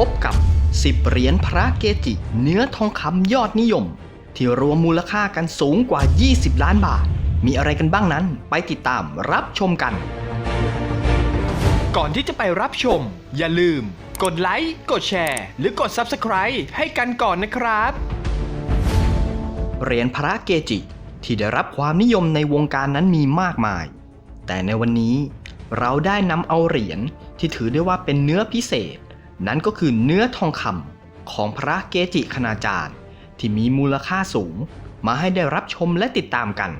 พบกับ 10 เหรียญพระเกจิ เนื้อทองคำยอดนิยม ที่รวมมูลค่ากันสูงกว่า 20 ล้านบาท มีอะไรกันบ้างนั้นไปติดตามรับชมกัน ก่อนที่จะไปรับชม อย่าลืม กดไลค์กดแชร์ หรือกด Subscribe ให้กันก่อนนะครับ เหรียญพระเกจิ ที่ได้รับความนิยมในวงการนั้นมีมากมาย แต่ในวันนี้เราได้นำเอาเหรียญที่ถือได้ว่าเป็นเนื้อพิเศษ นั่นก็คือเนื้อทองคำของพระเกจิคณาจารย์ ที่มีมูลค่าสูง มาให้ได้รับชมและติดตามกัน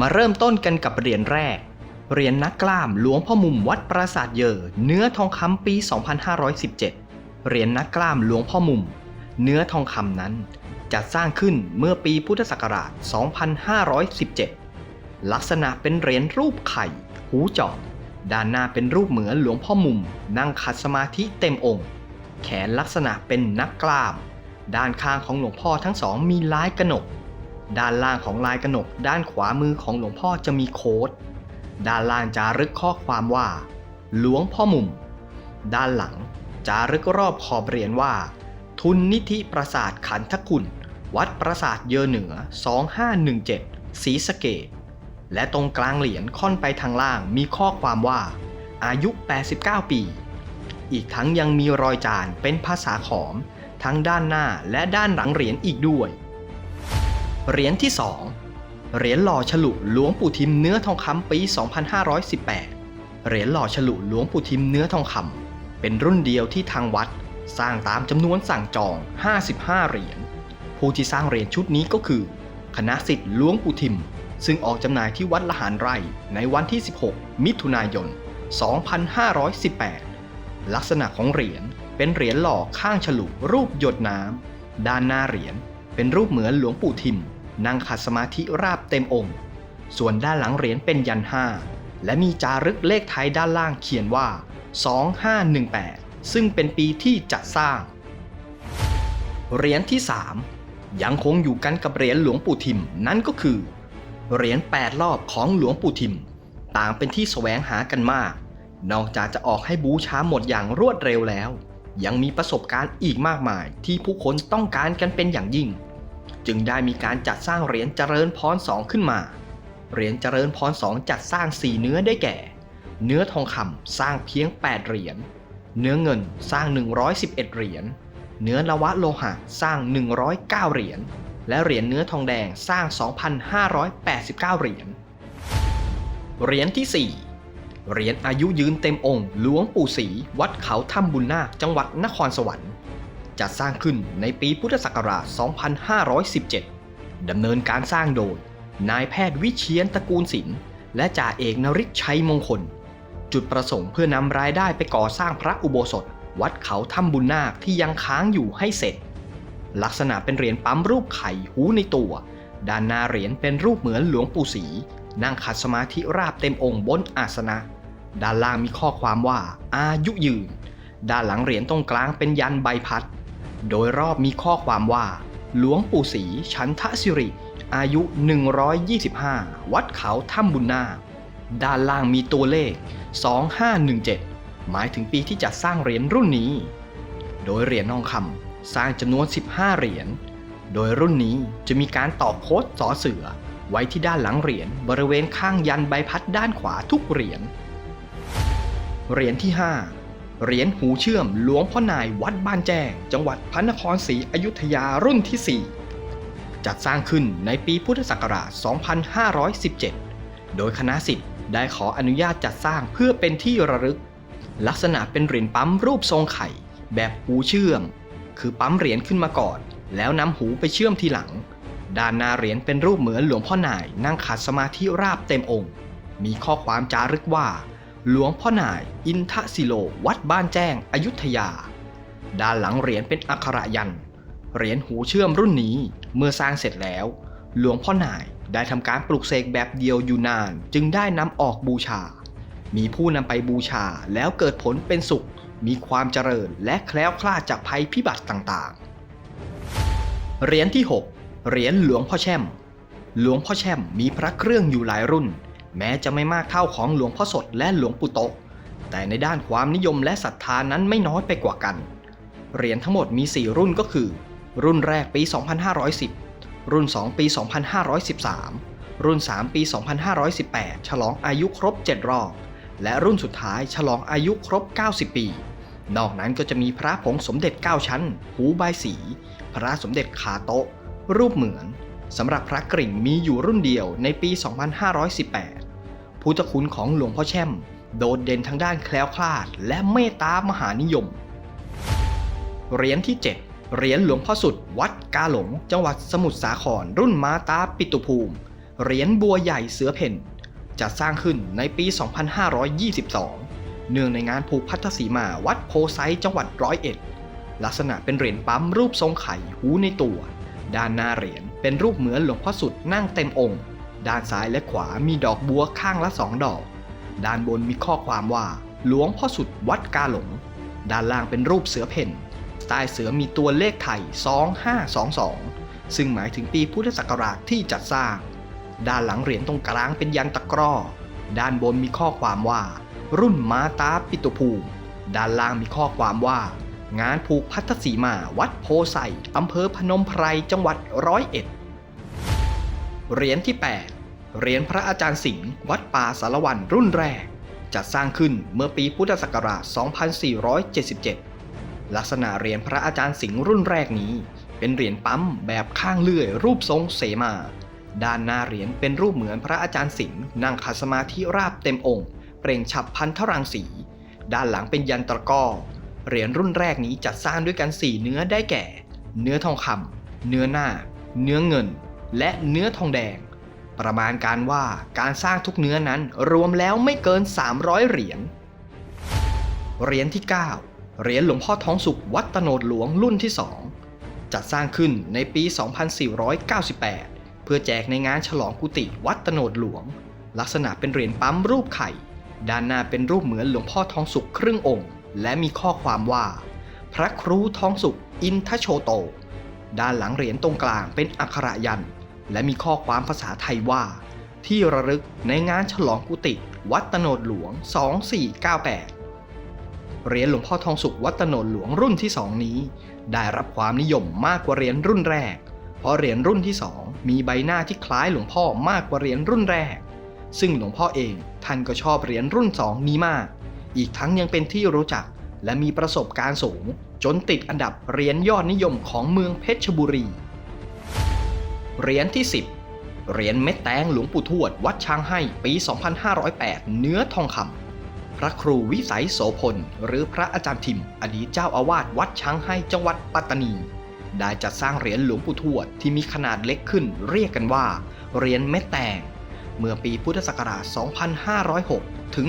มาเริ่มต้นกันกับเหรียญแรกเหรียญนักกล้ามหลวงพ่อมุมวัดปราสาทเยอเนื้อทองคำปี 2517 เหรียญนักกล้ามหลวงพ่อมุม เนื้อทองคำนั้นจัดสร้างขึ้นเมื่อปีพุทธศักราช 2517 ลักษณะเป็นเหรียญรูปไข่ หูจาะ ด้านหน้าเป็นรูปเหมือนหลวงพ่อมุม นั่งขัดสมาธิเต็มองค์ แขนลักษณะเป็นนักกล้าม ด้านข้างของหลวงพ่อทั้งสองมีลายกระหนก ด้านล่างของลายกระหนก ด้านขวามือของหลวงพ่อจะมีโค้ด ด้านล่างจารึกข้อความว่า หลวงพ่อมุม ด้านหลังจารึกรอบขอบเหรียญว่า ทุนนิธิประสาทขันทคุณ วัดประสาทเยอเหนือ 2517ศรีสะเกด และตรงกลางเหรียญค่อนไปทางล่างมีข้อความว่า อายุ 89 ปี อีกทั้งยังมีรอยจานเป็นภาษาขอม ทั้งด้านหน้าและด้านหลังเหรียญอีกด้วย เหรียญที่ 2 เหรียญหล่อฉลุหลวงปู่ทิมเนื้อทองคำปี 2518 เหรียญหล่อฉลุหลวงปู่ทิมเนื้อทองคำเป็นรุ่นเดียวที่ทางวัด สร้างตามจำนวนสั่งจอง 55 เหรียญ ผู้ที่สร้างเหรียญชุดนี้ก็คือ คณะสิทธิ์หลวงปู่ทิม ซึ่งออกจำหน่ายที่วัดละหารไร่ในวันที่ 16 มิถุนายน 2518 ลักษณะของเหรียญเป็นเหรียญหล่อข้างฉลุรูปหยดน้ำ ด้านหน้าเหรียญเป็นรูปเหมือนหลวงปู่ทิม นั่งขัดสมาธิราบเต็มองค์ ส่วนด้านหลังเหรียญเป็นยันห้าและมีจารึกเลขไทยด้านล่างเขียนว่า 2518 ซึ่งเป็นปีที่จัดสร้าง เหรียญที่ 3 ยังคงอยู่กันกับเหรียญหลวงปู่ทิมนั่นก็คือ เหรียญ8รอบของหลวงปู่ทิม ต่างเป็นที่แสวงหากันมาก นอกจากจะออกให้บูชาหมดอย่างรวดเร็วแล้ว ยังมีประสบการณ์อีกมากมายที่ผู้คนต้องการกันเป็นอย่างยิ่ง จึงได้มีการจัดสร้างเหรียญเจริญพรสองขึ้นมา เหรียญเจริญพรสองจัดสร้าง4เนื้อได้แก่ เนื้อทองคำสร้างเพียง 8 เหรียญ เนื้อเงินสร้าง 111 เหรียญ เนื้อนวะโลหะสร้าง 109 เหรียญ และเหรียญเนื้อทองแดงสร้าง 2,589 เหรียญ เหรียญที่ 4 เหรียญอายุยืนเต็มองค์หลวงปู่ศรีวัดเขาถ้ำบุญนาคจังหวัดนครสวรรค์ จัดสร้างขึ้นในปีพุทธศักราช 2517 ดำเนินการสร้างโดย นายแพทย์วิเชียนตระกูลศิลป์และจ่าเอกนริศชัยมงคล จุดประสงค์เพื่อนำรายได้ไปก่อสร้างพระอุโบสถ วัดเขาถ้ำบุญนาคที่ยังค้างอยู่ให้เสร็จ ลักษณะเป็นเหรียญปั๊มรูปไข่หูในตัว ด้านหน้าเหรียญเป็นรูปเหมือนหลวงปู่ศรีนั่งขัดสมาธิราบเต็มองค์บนอาสนะ ด้านล่างมีข้อความว่าอายุยืน ด้านหลังเหรียญตรงกลางเป็นยันใบพัด โดยรอบมีข้อความว่า หลวงปู่ศรีชันทสิริ อายุ 125 วัดเขาถ้ำบุญนา ด้านล่างมีตัวเลข 2517 หมายถึงปีที่จะสร้างเหรียญรุ่นนี้ โดยเหรียญทองคำ สร้างจำนวน 15 เหรียญ โดยรุ่นนี้จะมีการต่อโค้ดสอเสือ ไว้ที่ด้านหลังเหรียญบริเวณข้างยันใบพัดด้านขวาทุกเหรียญ เหรียญที่ 5 เหรียญหูเชื่อมหลวงพ่อนายวัดบ้านแจ้ง จังหวัดพระนครศรีอยุธยารุ่นที่ 4 จัดสร้างขึ้นในปีพุทธศักราช 2517 โดยคณะสิทธิ์ได้ขออนุญาตจัดสร้างเพื่อเป็นที่ระลึก ลักษณะเป็นเหรียญปั๊มรูปทรงไข่ แบบหูเชื่อม คือปั๊มเหรียญขึ้นมาก่อน แล้วนำหูไปเชื่อมทีหลัง ด้านหน้าเหรียญเป็นรูปเหมือนหลวงพ่อนายนั่งขัดสมาธิราบเต็มองค์ มีข้อความจารึกว่า หลวงพ่อนาย อินทศิโล วัดบ้านแจ้ง อยุธยา ด้านหลังเหรียญเป็นอักขระยันเหรียญหูเชื่อมรุ่นนี้เมื่อสร้างเสร็จแล้ว หลวงพ่อนายได้ทำการปลุกเสกแบบเดียวอยู่นาน จึงได้นำออกบูชา มีผู้นำไปบูชาแล้วเกิดผลเป็นสุข มีความเจริญและแคล้วคลาดจากภัยพิบัติต่างๆ เหรียญที่ 6 เหรียญหลวงพ่อแช่ม หลวงพ่อแช่มมีพระเครื่องอยู่หลายรุ่น แม้จะไม่มากเท่าของหลวงพ่อสดและหลวงปู่โตะแต่ในด้านความนิยมและศรัทธานั้นไม่น้อยไปกว่ากัน เหรียญทั้งหมดมี 4 รุ่นก็คือ รุ่นแรกปี 2510 รุ่น 2 ปี 2513 รุ่น 3 ปี 2518 ฉลองอายุครบ 7 รอบ และรุ่นสุดท้ายฉลองอายุครบ 90 ปี นอกนั้นก็จะมีพระผงสมเด็จ 9 ชั้น หูใบสี พระสมเด็จขาโต๊ะ รูปเหมือนสำหรับพระกริ่งมีอยู่รุ่นเดียวในปี 2518 พุทธคุณของหลวงพ่อแช่ม โดดเด่นทางด้านแคล้วคลาดและเมตตามหานิยม เหรียญที่ 7 เหรียญหลวงพ่อสุด วัดกาหลง จังหวัดสมุทรสาคร รุ่นมาตาปิตุภูมิ เหรียญบัวใหญ่เสือเพ่นจัดสร้างขึ้นในปี 2522 เนื่องในงานผูกพัทธสีมาวัดโพไซจังหวัดร้อยเอ็ด ลักษณะเป็นเหรียญปั๊มรูปทรงไข่หูในตัว ด้านหน้าเหรียญเป็นรูปเหมือนหลวงพ่อสุดนั่งเต็มองค์ ด้านซ้ายและขวามีดอกบัวข้างละสองดอก ด้านบนมีข้อความว่า หลวงพ่อสุดวัดกาหลง ด้านล่างเป็นรูปเสือเพ่นใต้เสือมีตัวเลขไทย 2522 ซึ่งหมายถึงปีพุทธศักราชที่จัดสร้าง ด้านหลังเหรียญตรงกลางเป็นยันตะกร้อ ด้านบนมีข้อความว่า รุ่นมาตาปิตุภูมิด้านล่างมีข้อความว่า งานผูกพัทธสีมาวัดโพไซอำเภอพนมไพรจังหวัดร้อยเอ็ดเหรียญที่ 8 เหรียญพระอาจารย์สิงห์วัดป่าสารวันรุ่นแรก จัดสร้างขึ้นเมื่อปีพุทธศักราช 2477 ลักษณะเหรียญพระอาจารย์สิงห์รุ่นแรกนี้ เป็นเหรียญปั๊มแบบข้างเลื่อยรูปทรงเสมา ด้านหน้าเหรียญเป็นรูปเหมือนพระอาจารย์สิงห์นั่งขัดสมาธิราบเต็มองค์ เปล่งฉับพันธรังสี ด้านหลังเป็นยันตะก้อ เหรียญรุ่นแรกนี้จัดสร้างด้วยกัน 4 เนื้อได้แก่ เนื้อทองคำเนื้อหน้า เนื้อเงิน และเนื้อทองแดง ประมาณการว่าการสร้างทุกเนื้อนั้นรวมแล้วไม่เกิน 300 เหรียญ เหรียญที่ 9 เหรียญหลวงพ่อท้องสุขวัดตโนดหลวงรุ่นที่ 2 จัดสร้างขึ้นในปี 2498 เพื่อแจกในงานฉลองกุฏิวัดตโนดหลวงลักษณะเป็นเหรียญปั๊มรูปไข่ ด้านหน้าเป็นรูปเหมือนหลวงพ่อทองสุขครึ่งองค์ และมีข้อความว่า พระครูทองสุขอินทโชโต ด้านหลังเหรียญตรงกลางเป็นอักขระยันต์และมีข้อความภาษาไทยว่า ที่ระลึกในงานฉลองกุฏิวัดตโนดหลวง 2498 เหรียญหลวงพ่อทองสุขวัดตโนดหลวงรุ่นที่2นี้ ได้รับความนิยมมากกว่าเหรียญรุ่นแรก เพราะเหรียญรุ่นที่2มีใบหน้าที่คล้ายหลวงพ่อมากกว่าเหรียญรุ่นแรก ซึ่งหลวงพ่อเองท่านก็ชอบเหรียญรุ่น 2 นี้มาก อีกทั้งยังเป็นที่รู้จักและมีประสบการณ์สูง จนติดอันดับเหรียญยอดนิยมของเมืองเพชรบุรี เหรียญที่ 10 เหรียญเม็ดแตงหลวงปู่ทวดวัดช้างให้ปี 2508 เนื้อทองคำพระครูวิสัยโสพล หรือพระอาจารย์ทิม อดีตเจ้าอาวาสวัดช้างให้จังหวัดปัตตานี ได้จัดสร้างเหรียญหลวงปู่ทวดที่มีขนาดเล็กขึ้น เรียกกันว่า เหรียญเม็ดแตง เมื่อปีพุทธศักราช 2506 ถึง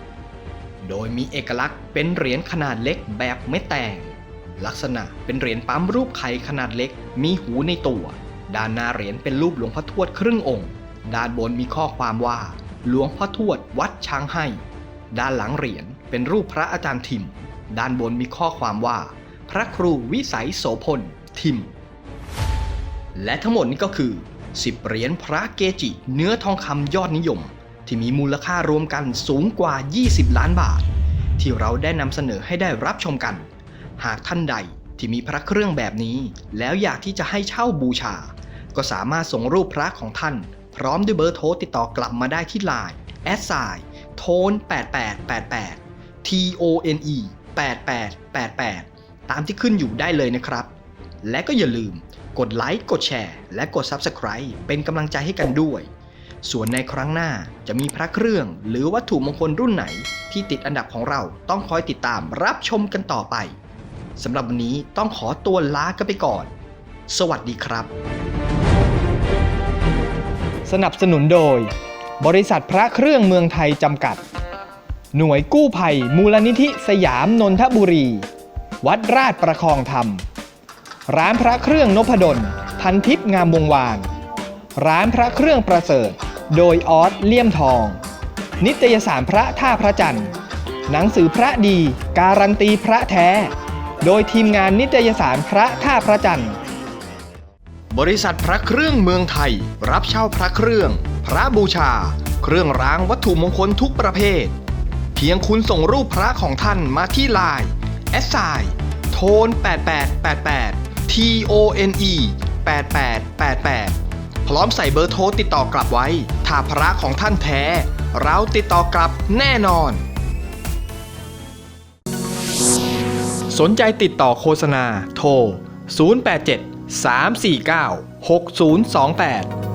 2508 โดยมีเอกลักษณ์เป็นเหรียญขนาดเล็กแบบเม็ดแตงลักษณะเป็นเหรียญปั๊มรูปไข่ขนาดเล็ก มีหูในตัว ด้านหน้าเหรียญเป็นรูปหลวงพ่อทวดครึ่งองค์ ด้านบนมีข้อความว่า หลวงพ่อทวดวัดช้างให้ ด้านหลังเหรียญเป็นรูปพระอาจารย์ทิม ด้านบนมีข้อความว่า พระครูวิสัยโสพลทิม และทั้งหมดนี้ก็คือ 10เหรียญพระเกจิ เนื้อทองคำยอดนิยม ที่มีมูลค่ารวมกันสูงกว่า 20 ล้านบาท ที่เราได้นำเสนอให้ได้รับชมกัน หากท่านใดที่มีพระเครื่องแบบนี้ แล้วอยากที่จะให้เช่าบูชา ก็สามารถส่งรูปพระของท่าน พร้อมด้วยเบอร์โทรติดต่อกลับมาได้ที่ไลน์แอดไซโทน8888 T O N E 8888 ตามที่ขึ้นอยู่ได้เลยนะครับ และก็อย่าลืม กดไลค์ กดแชร์ และกด Subscribe เป็นกำลังใจให้กันด้วย ส่วนในครั้งหน้าจะมีพระเครื่อง หรือวัตถุมงคลรุ่นไหน ที่ติดอันดับของเราต้องคอยติดตามรับชมกันต่อไปสำหรับวันนี้ต้องขอตัวลากันไปก่อน สวัสดีครับ สนับสนุนโดย บริษัทพระเครื่องเมืองไทยจำกัด หน่วยกู้ภัยมูลนิธิสยามนนทบุรี วัดราชประคองธรรม ร้านพระเครื่องนพดล พันทิพย์งามวงวาน ร้านพระเครื่องประเสริฐ โดยออสเลี่ยมทอง นิตยสารพระท่าพระจันทร์ หนังสือพระดี การันตีพระแท้ โดยทีมงานนิตยสารพระท่าพระจันทร์ บริษัทพระเครื่องเมืองไทย รับเช่าพระเครื่อง พระบูชา เครื่องรางวัตถุมงคลทุกประเภท เพียงคุณส่งรูปพระของท่านมาที่ไลน์แอสไซโทน8888 T O N E 8888 พร้อมใส่เบอร์โทรติดต่อกลับไว้ ถ้าพระของท่านแท้ เราติดต่อกลับแน่นอน สนใจติดต่อโฆษณาโทร 087 349 6028